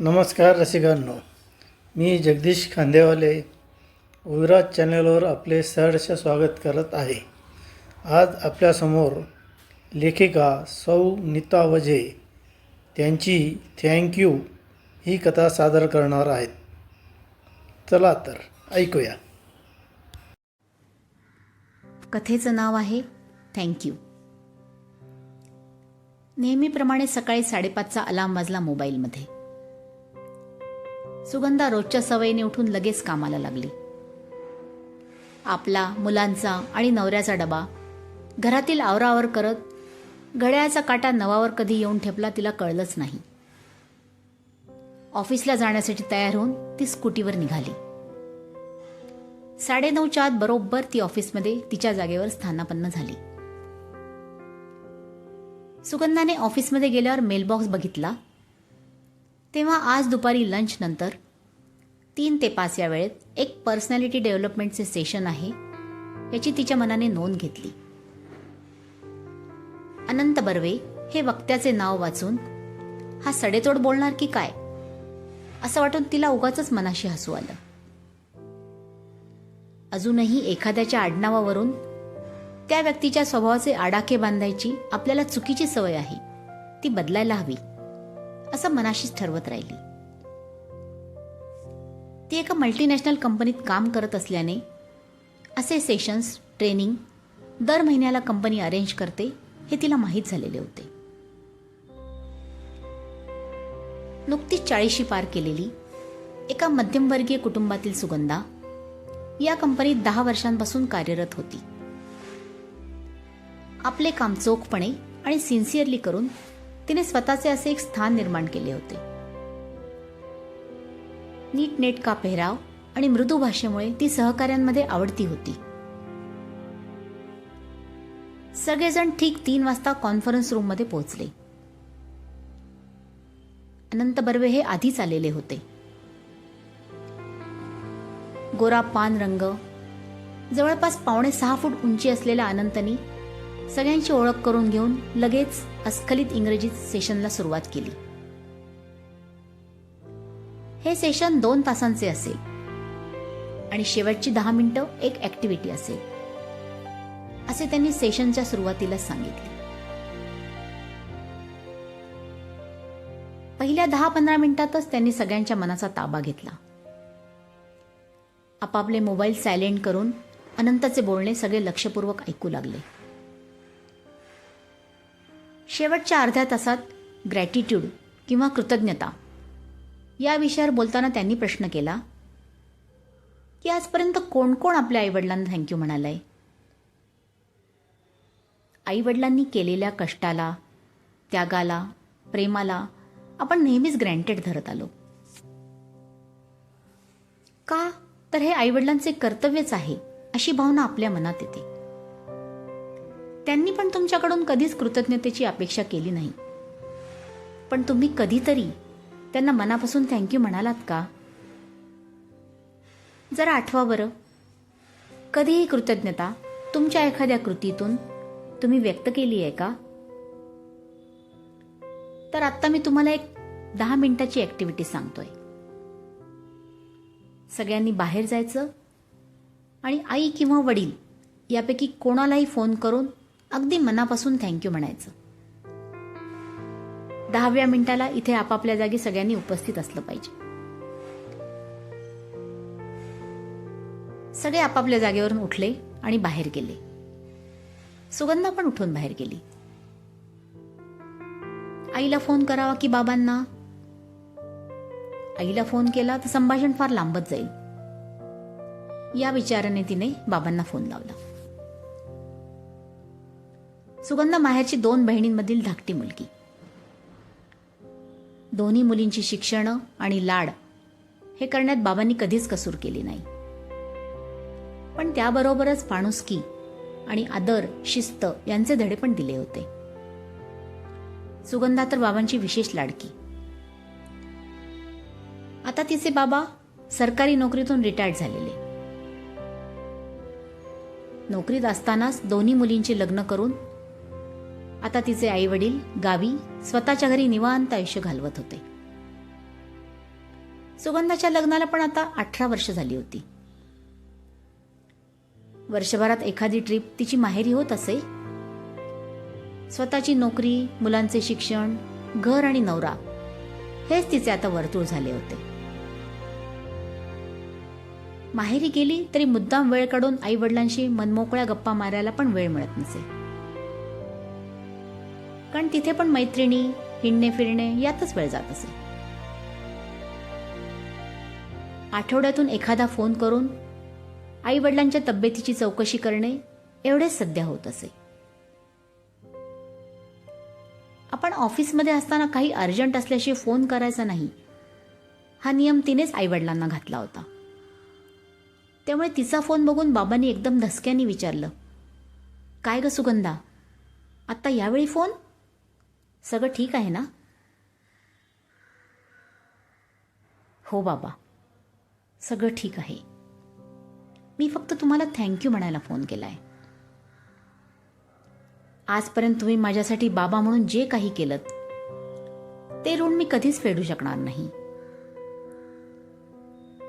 नमस्कार रसिकांनो. मी जगदीश खांदेवाले विराज चॅनलवर आपले सहर्ष स्वागत करत आहे. आज आपल्यासमोर लेखिका सौ नीता वझे त्यांची थँक्यू ही कथा सादर करणार आहेत. चला तर ऐकूया. कथेचं नाव आहे थँक्यू नेहमीप्रमाणे सकाळी साडेपाचचा अलार्म वाजला मोबाईलमध्ये. सुगंधा रोजच्या सवयीने उठून लगेच कामाला लागली. आपला मुलांचा आणि नवऱ्याचा डबा घरातील आवरावर करत घड्याळाचा काटा नवावर कधी येऊन ठेपला तिला कळलंच नाही. ऑफिसला जाण्यासाठी तयार होऊन ती स्कूटीवर निघाली. साडेनऊच्या आत बरोबर ती ऑफिसमध्ये तिच्या जागेवर स्थानापन्न झाली. सुगंधाने ऑफिसमध्ये गेल्यावर मेलबॉक्स बघितला तेव्हा आज दुपारी लंचनंतर तीन ते पाच या वेळेत एक पर्सनॅलिटी डेव्हलपमेंटचे सेशन आहे याची तिच्या मनाने नोंद घेतली. अनंत बर्वे हे वक्त्याचे नाव वाचून हा सडेतोड बोलणार की काय? असं वाटून तिला उगाच मनाशी हसू आलं. अजूनही एखाद्याच्या आडनावावरून त्या व्यक्तीच्या स्वभावाचे आडाखे बांधायची आपल्याला चुकीची सवय आहे ती बदलायला हवी. असं मनाशीच ठरवत राहिली. ती एका मल्टीनॅशनल कंपनीत काम करत असल्याने असे सेशन्स ट्रेनिंग दर महिन्याला कंपनी अरेंज करते हे तिला माहीत झालेले होते. नुकतीच चाळीशी पार केलेली एका मध्यमवर्गीय कुटुंबातील सुगंधा या कंपनीत दहा वर्षांपासून कार्यरत होती. आपले काम चोखपणे आणि सिन्सिअरली करून तिने स्वतःचे असे एक स्थान निर्माण केले होते. नीटनेटका पेहराव आणि मृदू भाषेमुळे ती सहकाऱ्यांमध्ये आवडती होती. सगळेजण ठीक तीन वाजता कॉन्फरन्स रूममध्ये पोहोचले. अनंत बर्वे हे आधीच आलेले होते. गोरा पान रंग जवळपास पावणे सहा फूट उंची असलेल्या अनंतनी सगळ्यांची ओळख करून घेऊन लगेच अस्खलित इंग्रजीत सेशनला सुरुवात केली. हे सेशन दोन तासांचे असेल. आणि शेवटची दहा मिनिटं एक ऍक्टिव्हिटी असेल. असे त्यांनी सेशनच्या सुरुवातीला सांगितले. पहिल्या दहा पंधरा मिनिटातच त्यांनी सगळ्यांच्या मनाचा ताबा घेतला. आपापले मोबाईल सायलेंट करून अनंतचे बोलणे सगळे लक्षपूर्वक ऐकू लागले. शेवटच्या अर्ध्या तासात ग्रॅटिट्यूड किंवा कृतज्ञता. या विषयावर बोलताना त्यांनी प्रश्न केला की आजपर्यंत कोण कोण आपल्या आईवडिलांना थँक्यू आहे आईवडिलांनी केलेल्या कष्टाला त्यागाला प्रेमाला आपण नेहमीच ग्रँटेड धरत आलो. का? तर हे आईवडिलांचे कर्तव्यच आहे अशी भावना आपल्या मनात येते. त्यांनी पण तुमच्याकडून कधीच कृतज्ञतेची अपेक्षा केली नाही. पण तुम्ही कधीतरी त्यांना मनापासून थँक्यू म्हणालात का? जरा आठवा बरं. कधीही कृतज्ञता तुमच्या एखाद्या कृतीतून तुम्ही व्यक्त केली आहे का? तर आत्ता मी तुम्हाला एक दहा मिनिटाची ऍक्टिव्हिटी सांगतोय. सगळ्यांनी बाहेर जायचं आणि आई किंवा वडील यापैकी कोणालाही फोन करून अगदी मनापासून थँक्यू म्हणायचं. दहाव्या मिनिटाला इथे आपापल्या जागी सगळ्यांनी उपस्थित असलं पाहिजे. सगळे आपापल्या जागेवरून उठले आणि बाहेर गेले. सुगंधा पण उठून बाहेर गेली. आईला फोन करावा की बाबांना? आईला फोन केला तर संभाषण फार लांबत जाईल. या विचाराने तिने बाबांना फोन लावला. सुगंधा माहेरची दोन बहिणींमधील धाकटी मुलगी. दोन्ही मुलींची शिक्षणं आणि लाड हे करण्यात बाबांनी कधीच कसूर केली नाही. पण त्याबरोबरच माणुसकी आणि आदर शिस्त यांचे धडे पण दिले होते. सुगंधा तर बाबांची विशेष लाडकी. आता तिचे बाबा सरकारी नोकरीतून रिटायर्ड झालेले. नोकरीत असतानाच दोन्ही मुलींची लग्न करून आता तिचे आई वडील गावी स्वतःच्या घरी निवांत आयुष्य घालवत होते. सुगंधाच्या लग्नाला पण आता अठरा वर्ष झाली होती. वर्षभरात एखादी ट्रिप तिची माहेरी होत असे. स्वतःची नोकरी मुलांचे शिक्षण घर आणि नवरा हेच तिचे आता वर्तुळ झाले होते. माहेरी गेली तरी मुद्दाम वेळ काढून आई वडिलांशी मनमोकळ्या गप्पा मारायला पण वेळ मिळत नसे. कारण तिथे पण मैत्रिणी हिंडणे फिरणे यातच वेळ जात असे. आठवड्यातून एखादा फोन करून आई वडिलांच्या तब्येतीची चौकशी करणे एवढेच सध्या होत असे. आपण ऑफिसमध्ये असताना काही अर्जंट असल्याशी फोन करायचा नाही. हा नियम तिनेच आईवडिलांना घातला होता. त्यामुळे तिचा फोन बघून बाबांनी एकदम धसक्याने विचारलं काय ग सुगंधा? आत्ता यावेळी फोन? सगळं ठीक आहे ना? हो बाबा सगळं ठीक आहे. मी फक्त तुम्हाला थँक्यू म्हणायला फोन केला आहे आजपर्यंत तुम्ही माझ्यासाठी बाबा म्हणून जे काही केलं ते ऋण मी कधीच फेडू शकणार नाही.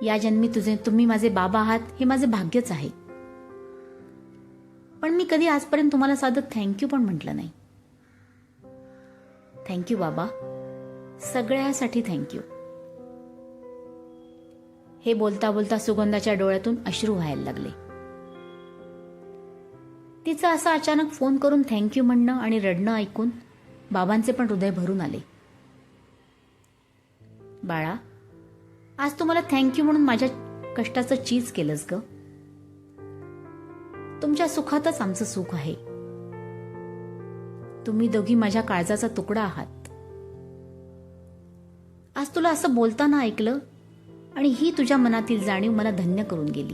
या जन्मी तुझे तुम्ही माझे बाबा आहात हे माझे भाग्यच आहे. पण मी कधी आजपर्यंत तुम्हाला साधं थँक्यू पण म्हटलं नाही. थँक्यू बाबा. सगळ्यासाठी थँक्यू हे बोलता बोलता सुगंधाच्या डोळ्यातून अश्रू व्हायला लागले. तिचं असं अचानक फोन करून थँक्यू म्हणणं आणि रडणं ऐकून बाबांचे पण हृदय भरून आले. बाळा आज तुम्हाला थँक्यू म्हणून माझ्या कष्टाचं चीज केलंस ग. तुमच्या सुखातच आमचं सुख आहे. तुम्ही दोघी माझ्या काळजाचा तुकडा आहात. आज तुला असं बोलताना ऐकलं आणि ही तुझ्या मनातील जाणीव मला धन्य करून गेली.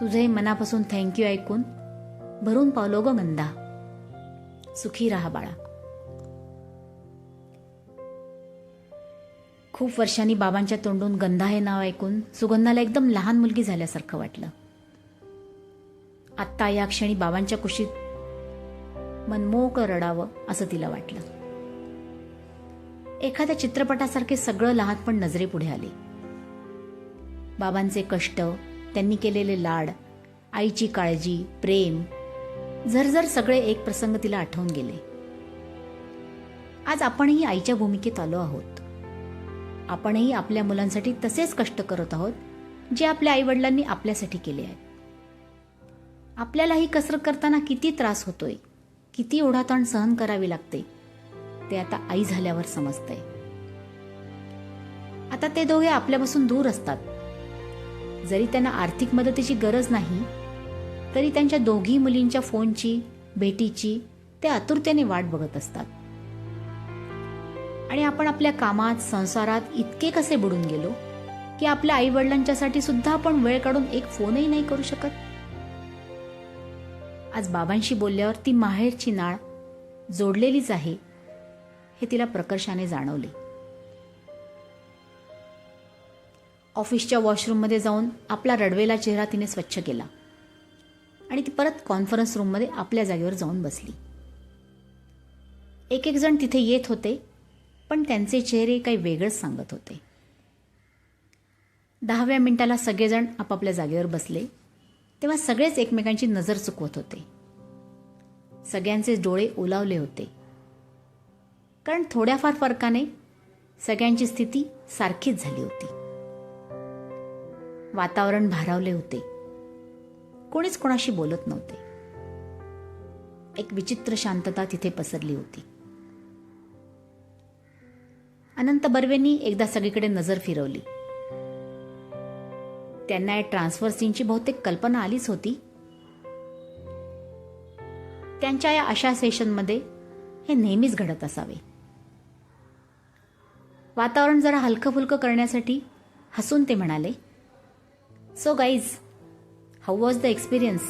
तुझे मनापासून थँक्यू ऐकून भरून पावलो ग गंदा सुखी राहा बाळा. खूप वर्षांनी बाबांच्या तोंडून गंधा हे नाव ऐकून सुगंधाला एकदम लहान मुलगी झाल्यासारखं वाटलं. आत्ता या क्षणी बाबांच्या कुशीत मनमोक रडावं असं तिला वाटलं. एखाद्या चित्रपटासारखे सगळं लहानपण नजरेपुढे आले. बाबांचे कष्ट त्यांनी केलेले लाड आईची काळजी प्रेम झरझर सगळे एक प्रसंग तिला आठवून गेले. आज आपणही आईच्या भूमिकेत आलो आहोत. आपणही आपल्या मुलांसाठी तसेच कष्ट करत आहोत जे आपल्या आईवडिलांनी आपल्यासाठी केले आहेत. आपल्यालाही कसरत करताना किती त्रास होतोय किती ओढाताण सहन करावी लागते ते आता आई झाल्यावर समजतंय. आता ते दोघे आपल्यापासून दूर असतात. जरी त्यांना आर्थिक मदतीची गरज नाही तरी त्यांच्या दोघी मुलींच्या फोनची भेटीची ते आतुरतेने वाट बघत असतात. आणि आपण आपल्या कामात संसारात इतके कसे बुडून गेलो की आपल्या आई वडिलांच्यासाठी सुद्धा आपण वेळ काढून एक फोनही नाही करू शकत? आज बाबांशी बोलल्यावर ती माहेरची नाळ जोडलेलीच आहे हे तिला प्रकर्षाने जाणवले. ऑफिसच्या वॉशरूममध्ये जाऊन आपला रडवेला चेहरा तिने स्वच्छ केला आणि ती परत कॉन्फरन्स रूममध्ये आपल्या जागेवर जाऊन बसली. एक एक जण तिथे येत होते पण त्यांचे चेहरे काही वेगळंच सांगत होते. दहाव्या मिनिटाला सगळेजण आपापल्या जागेवर बसले. तेव्हा सगळेच एकमेकांची नजर चुकवत होते. सगळ्यांचे डोळे ओलावले होते. कारण थोड्याफार फरकाने सगळ्यांची स्थिती सारखीच झाली होती. वातावरण भारावले होते. कोणीच कोणाशी बोलत नव्हते. एक विचित्र शांतता तिथे पसरली होती. अनंत बर्वेंनी एकदा सगळीकडे नजर फिरवली. त्यांना या ट्रान्सफर सीनची बहुतेक कल्पना आलीच होती. त्यांच्या या अशा सेशनमध्ये हे नेहमीच घडत असावे. वातावरण जरा हलकं फुलकं करण्यासाठी हसून ते म्हणाले so guys how was the experience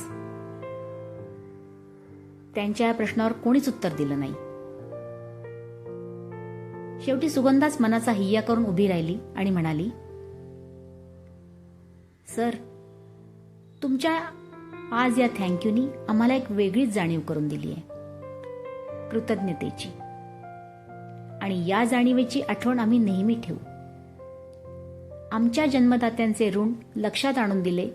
त्यांच्या या प्रश्नावर कोणीच उत्तर दिलं नाही. शेवटी सुगंधाच मनाचा हिय्या करून उभी राहिली आणि म्हणाली सर तुमच्या आज या थँक्यूनी आम्हाला एक वेगळीच जाणीव करून दिली आहे. कृतज्ञतेची. आणि या जाणीवेची आठवण आम्ही नेहमी ठेवू. आमच्या जन्मदात्यांचे ऋण लक्षात आणून दिले.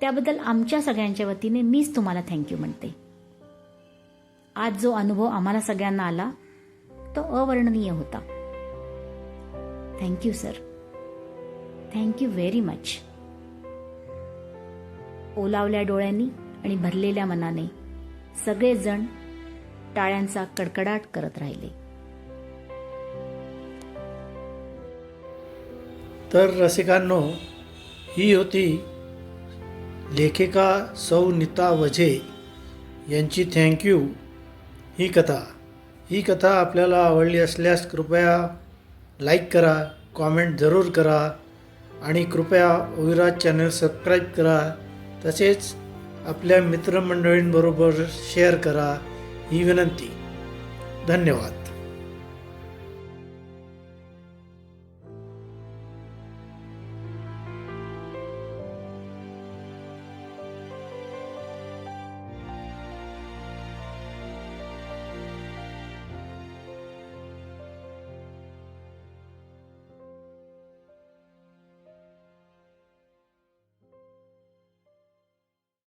त्याबद्दल आमच्या सगळ्यांच्या वतीने मीच तुम्हाला थँक्यू म्हणते. आज जो अनुभव आम्हाला सगळ्यांना आला तो अवर्णनीय होता. Thank you sir. Thank you very much. ओलावल्या डोळ्यांनी आणि भरलेल्या मनाने सगळेजण टाळ्यांचा कडकडाट करत राहिले. तर रसिकांनो ही होती लेखिका सौ नीता वझे यांची थँक्यू ही कथा. ही कथा आपल्याला आवडली असल्यास कृपया लाईक करा कॉमेंट जरूर करा आणि कृपया ओविराज चॅनल सबस्क्राईब करा. तसेच आपल्या मित्रमंडळींबरोबर शेअर करा ही विनंती. धन्यवाद.